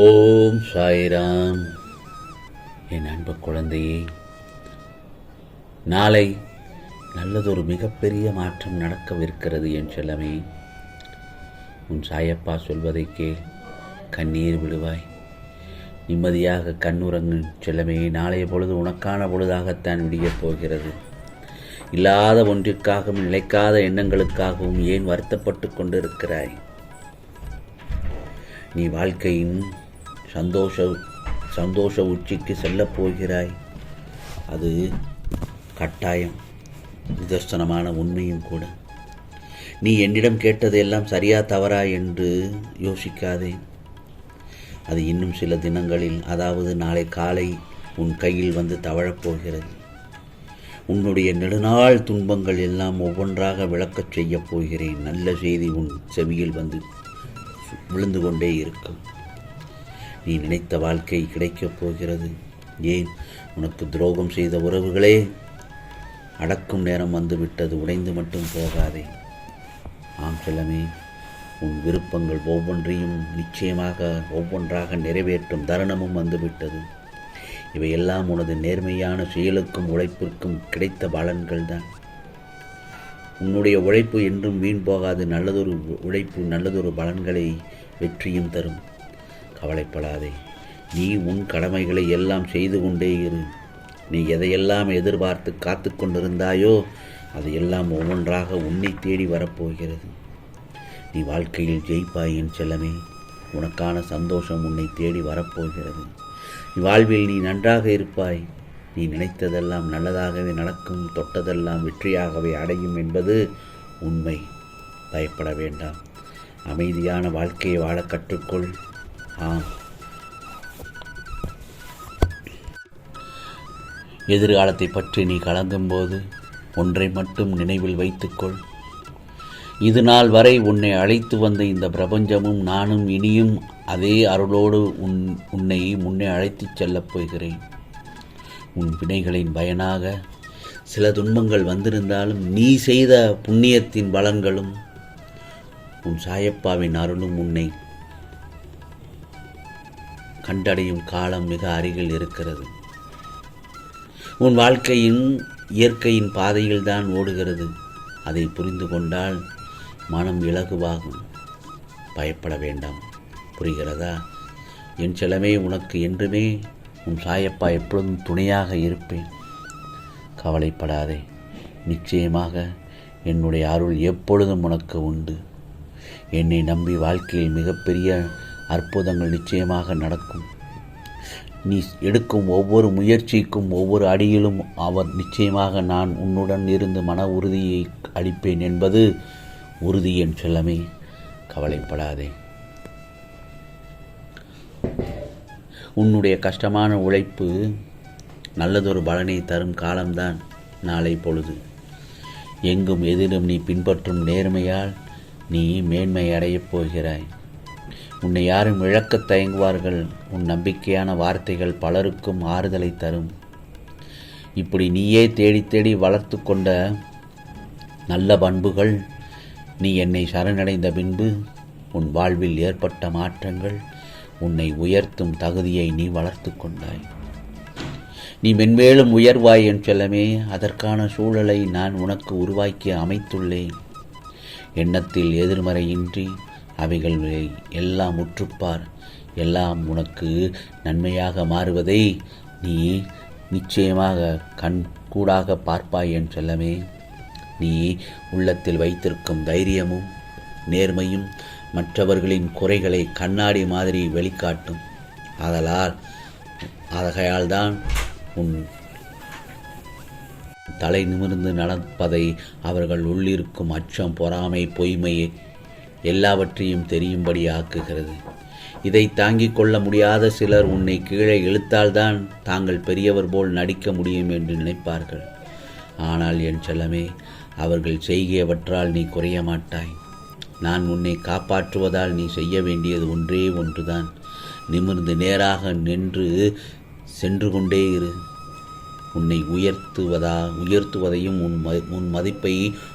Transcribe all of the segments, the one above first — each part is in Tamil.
ஓம் சாய்ராம். என் அன்பு குழந்தையே நாளை நல்லதொரு மிகப்பெரிய மாற்றம் நடக்கவிருக்கிறது என் செல்லமே. உன் சாயப்பா சொல்வதை கேள் கண்ணீர் விடுவாய். நிம்மதியாக கண்ணுறங்கும் செல்லமே நாளைய பொழுது உனக்கான பொழுதாகத்தான் விடியப் போகிறது. இல்லாத ஒன்றிற்காகவும் நிலைக்காத எண்ணங்களுக்காகவும் ஏன் வருத்தப்பட்டு கொண்டிருக்கிறாய்? நீ வாழ்க்கையின் சந்தோஷ சந்தோஷ உச்சிக்கு செல்லப் போகிறாய். அது கட்டாயம் நிதர்சனமான உண்மையும் கூட. நீ என்னிடம் கேட்டதெல்லாம் சரியா தவறா என்று யோசிக்காதே. அது இன்னும் சில தினங்களில் அதாவது நாளை காலை உன் கையில் வந்து தவழப்போகிறது உன்னுடைய நெடுநாள் துன்பங்கள் எல்லாம் ஒவ்வொன்றாக விளக்கச் செய்யப் போகிறேன். நல்ல செய்தி உன் செவியில் வந்து விழுந்து கொண்டே இருக்கும். நீ நினைத்த வாழ்க்கை கிடைக்கப் போகிறது. ஏன்? உனக்கு துரோகம் செய்த உறவுகளே அடக்கும் நேரம் வந்துவிட்டது உடைந்து மட்டும் போகாதே. ஆம் செல்லமே உன் விருப்பங்கள் ஒவ்வொன்றையும் நிச்சயமாக ஒவ்வொன்றாக நிறைவேற்றும் தருணமும் வந்துவிட்டது. இவையெல்லாம் உனது நேர்மையான செயலுக்கும் உழைப்பிற்கும் கிடைத்த பலன்கள் தான் உன்னுடைய உழைப்பு என்றும் வீண் போகாது. நல்லதொரு உழைப்பு நல்லதொரு பலன்களை வெற்றியும் தரும். கவலைப்படாதே. நீ உன் கடமைகளை எல்லாம் செய்து கொண்டே இரு. நீ எதையெல்லாம் எதிர்பார்த்து காத்து கொண்டிருந்தாயோ அதையெல்லாம் ஒவ்வொன்றாக உன்னை தேடி வரப்போகிறது. நீ வாழ்க்கையில் ஜெயிப்பாயின் என் செல்லமே. உனக்கான சந்தோஷம் உன்னை தேடி வரப்போகிறது. வாழ்வில் நீ நன்றாக இருப்பாய். நீ நினைத்ததெல்லாம் நல்லதாகவே நடக்கும் தொட்டதெல்லாம் வெற்றியாகவே அடையும் என்பது உண்மை. பயப்பட வேண்டாம். அமைதியான வாழ்க்கையை வாழ கற்றுக்கொள். ஆம். எதிர்காலத்தை பற்றி நீ கலங்கும்போது ஒன்றை மட்டும் நினைவில் வைத்துக்கொள். இது நாள் வரை உன்னை அழைத்து வந்த இந்த பிரபஞ்சமும் நானும் இனியும் அதே அருளோடு உன் உன்னை முன்னே அழைத்துச் செல்லப் போகிறேன். உன் வினைகளின் பயனாக சில துன்பங்கள் வந்திருந்தாலும் நீ செய்த புண்ணியத்தின் பலன்களும் உன் சாயப்பாவின் அருளும் உன்னை கண்டடையும் காலம் மிக அருகில் இருக்கிறது. உன் வாழ்க்கையின் இயற்கையின் பாதையில் தான் ஓடுகிறது. அதை புரிந்து கொண்டால் மனம் இலகுவாகும். பயப்பட வேண்டாம். புரிகிறதா? என் செலமே உனக்கு என்றுமே உன் சாயப்பா எப்பொழுதும் துணையாக இருப்பேன். கவலைப்படாதே. நிச்சயமாக என்னுடைய அருள் எப்பொழுதும் உனக்கு உண்டு. என்னை நம்பி வாழ்க்கையில் மிகப்பெரிய அற்புதங்கள் நிச்சயமாக நடக்கும். நீ எடுக்கும் ஒவ்வொரு முயற்சிக்கும் ஒவ்வொரு அடியிலும் அவர் நிச்சயமாக நான் உன்னுடன் இருந்து மன உறுதியை அளிப்பேன் என்பது உறுதி என் செல்லமே. கவலைப்படாதே. உன்னுடைய கஷ்டமான உழைப்பு நல்லதொரு பலனை தரும் காலம்தான் நாளை பொழுது. எங்கும் எதிலும் நீ பின்பற்றும் நேர்மையால் நீ மேன்மை அடையப் போகிறாய். உன்னை யாரும் இழக்கத் தயங்குவார்கள். உன் நம்பிக்கையான வார்த்தைகள் பலருக்கும் ஆறுதலை தரும். இப்படி நீயே தேடி தேடி வளர்த்து கொண்ட நல்ல பண்புகள் நீ என்னை சரணடைந்த பின்பு உன் வாழ்வில் ஏற்பட்ட மாற்றங்கள் உன்னை உயர்த்தும் தகுதியை நீ வளர்த்து கொண்டாய். நீ மென்மேலும் உயர்வாய் என் செல்லமே அதற்கான சூழலை நான் உனக்கு உருவாக்கி அமைத்துள்ளேன். எண்ணத்தில் எதிர்மறையின்றி அவைகளை எல்லாம் முற்றுப்பார் எல்லாம் உனக்கு நன்மையாக மாறுவதை நீ நிச்சயமாக கண் கூடாக பார்ப்பாய் என் செல்லமே. நீ உள்ளத்தில் வைத்திருக்கும் தைரியமும் நேர்மையும் மற்றவர்களின் குறைகளை கண்ணாடி மாதிரி வெளிக்காட்டும். ஆதலால் ஆதகையால் தான் உன் தலை நிமிர்ந்து நடப்பதை அவர்கள் உள்ளிருக்கும் அச்சம் பொறாமை பொய்மையை எல்லாவற்றையும் தெரியும்படி ஆக்குகிறது. இதை தாங்கிக் கொள்ள முடியாத சிலர் உன்னை கீழே இழுத்தால்தான் தாங்கள் பெரியவர் போல் நடிக்க முடியும் என்று நினைப்பார்கள். ஆனால் என் செல்லமே அவர்கள் செய்கியவற்றால் நீ குறைய மாட்டாய் நான் உன்னை காப்பாற்றுவதால் நீ செய்ய வேண்டியது ஒன்றே ஒன்றுதான். நிமிர்ந்து நேராக நின்று சென்று கொண்டே இரு. உன்னை உயர்த்துவதா உயர்த்துவதையும் உன் ம உன் மதிப்பை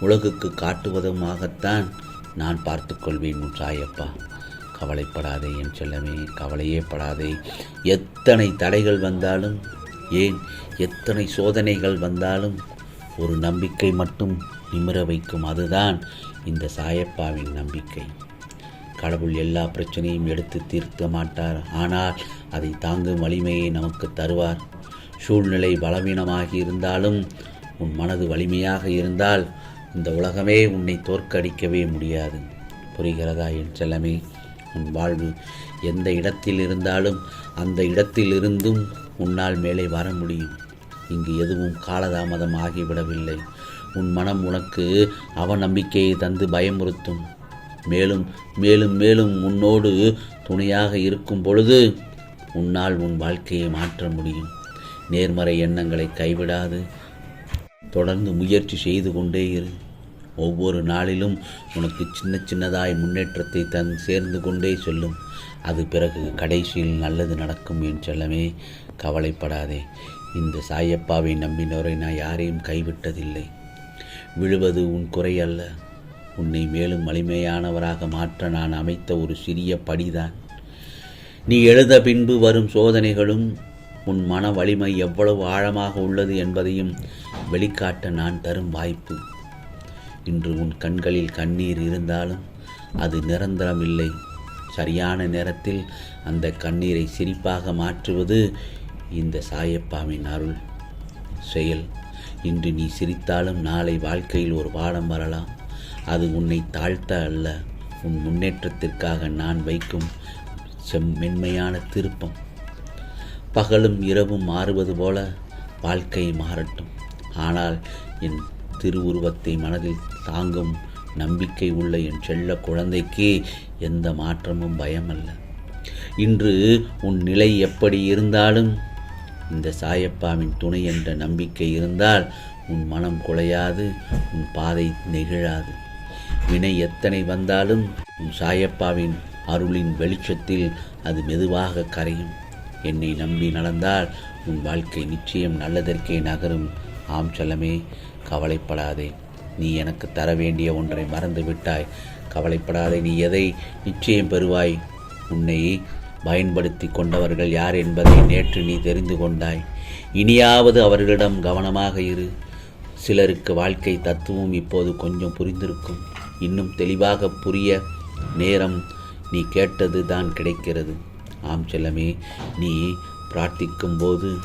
உலகுக்கு காட்டுவதுமாகத்தான் நான் பார்த்துக்கொள்வேன் உன் சாயப்பா. கவலைப்படாதே என் செல்லமே கவலையே படாதே. எத்தனை தடைகள் வந்தாலும் ஏன் எத்தனை சோதனைகள் வந்தாலும் ஒரு நம்பிக்கை மட்டும் நிமிர வைக்கும் அதுதான் இந்த சாயப்பாவின் நம்பிக்கை. கடவுள் எல்லா பிரச்சனையும் எடுத்து தீர்க்க மாட்டார். ஆனால் அதை தாங்கும் வலிமையை நமக்கு தருவார். சூழ்நிலை பலவீனமாகி இருந்தாலும் உன் மனது வலிமையாக இருந்தால் இந்த உலகமே உன்னை தோற்கடிக்கவே முடியாது. புரிகிறதா என் செல்லமே? உன் வாழ்வு எந்த இடத்தில் இருந்தாலும் அந்த இடத்தில் இருந்தும் உன்னால் மேலே வர முடியும். இங்கு எதுவும் காலதாமதம் ஆகிவிடவில்லை உன் மனம் உனக்கு அவநம்பிக்கையை தந்து பயமுறுத்தும். மேலும் மேலும் மேலும் உன்னோடு துணையாக இருக்கும் பொழுது உன்னால் உன் வாழ்க்கையை மாற்ற முடியும். நேர்மறை எண்ணங்களை கைவிடாது. தொடர்ந்து முயற்சி செய்து கொண்டே இரு. ஒவ்வொரு நாளிலும் உனக்கு சின்ன சின்னதாய் முன்னேற்றத்தை தன் சேர்ந்து கொண்டே சொல்லும். அது பிறகு கடைசியில் நல்லது நடக்கும் என் செல்லமே கவலைப்படாதே. இந்த சாயப்பாவை நம்பினோரை நான் யாரையும் கைவிட்டதில்லை. விழுவது உன் குறை அல்ல. உன்னை மேலும் வலிமையானவராக மாற்ற நான் அமைத்த ஒரு சிறிய படிதான். நீ எழுத பின்பு வரும் சோதனைகளும் உன் மன வலிமை எவ்வளவு ஆழமாக உள்ளது என்பதையும் வெளிக்காட்ட நான் தரும் வாய்ப்பு. இன்று உன் கண்களில் கண்ணீர் இருந்தாலும் அது நிரந்தரமில்லை. சரியான நேரத்தில் அந்த கண்ணீரை சிரிப்பாக மாற்றுவது இந்த சாயப்பாவின் அருள். செயல். இன்று நீ சிரித்தாலும் நாளை வாழ்க்கையில் ஒரு பாடம் வரலாம் அது உன்னை தாழ்த்த அல்ல. உன் முன்னேற்றத்திற்காக நான் வைக்கும் செம் மென்மையான திருப்பம். பகலும் இரவும் மாறுவது போல வாழ்க்கை மாறட்டும். ஆனால் என் திருவுருவத்தை மனதில் தாங்கும் நம்பிக்கை உள்ள என் செல்ல குழந்தைக்கு எந்த மாற்றமும் பயமல்ல. இன்று உன் நிலை எப்படி இருந்தாலும் இந்த சாயப்பாவின் துணை என்ற நம்பிக்கை இருந்தால் உன் மனம் குலையாது உன் பாதை நெகிழாது. வினை எத்தனை வந்தாலும் உன் சாயப்பாவின் அருளின் வெளிச்சத்தில் அது மெதுவாக கரையும். என்னை நம்பி நடந்தால் உன் வாழ்க்கை நிச்சயம் நல்லதற்கே நகரும். ஆம் செல்லமே கவலைப்படாதே. நீ எனக்கு தர வேண்டிய ஒன்றை மறந்து விட்டாய் கவலைப்படாதே நீ எதை நிச்சயம் பெறுவாய்? உன்னை பயன்படுத்தி கொண்டவர்கள் யார் என்பதை நேற்று நீ தெரிந்து கொண்டாய். இனியாவது அவர்களிடம் கவனமாக இரு. சிலருக்கு வாழ்க்கை தத்துவம் இப்போது கொஞ்சம் புரிந்திருக்கும். இன்னும் தெளிவாக புரிய நேரம் நீ கேட்டது தான் கிடைக்கிறது. ஆம் செல்லமே நீ பிரார்த்திக்கும் போது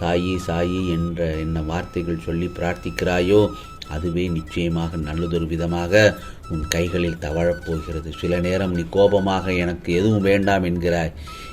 சாயி சாயி என்ற என்ன வார்த்தைகள் சொல்லி பிரார்த்திக்கிறாயோ அதுவே நிச்சயமாக நல்லதொரு விதமாக உன் கைகளில் தவழப்போகிறது சில நேரம் நீ கோபமாக எனக்கு எதுவும் வேண்டாம் என்கிறாய்.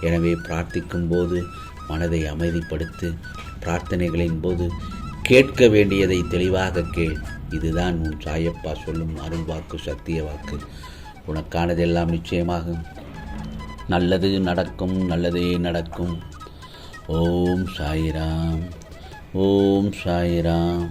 எனவே பிரார்த்திக்கும் போது மனதை அமைதிப்படுத்து பிரார்த்தனைகளின் போது கேட்க வேண்டியதை தெளிவாக கேள். இதுதான் உன் சாயப்பா சொல்லும் அருள் வாக்கு சத்திய வாக்கு. உனக்கானதெல்லாம் நிச்சயமாக நல்லது நடக்கும் நல்லதே நடக்கும். ஓம் சாயிராம். ஓம் சாயிராம்.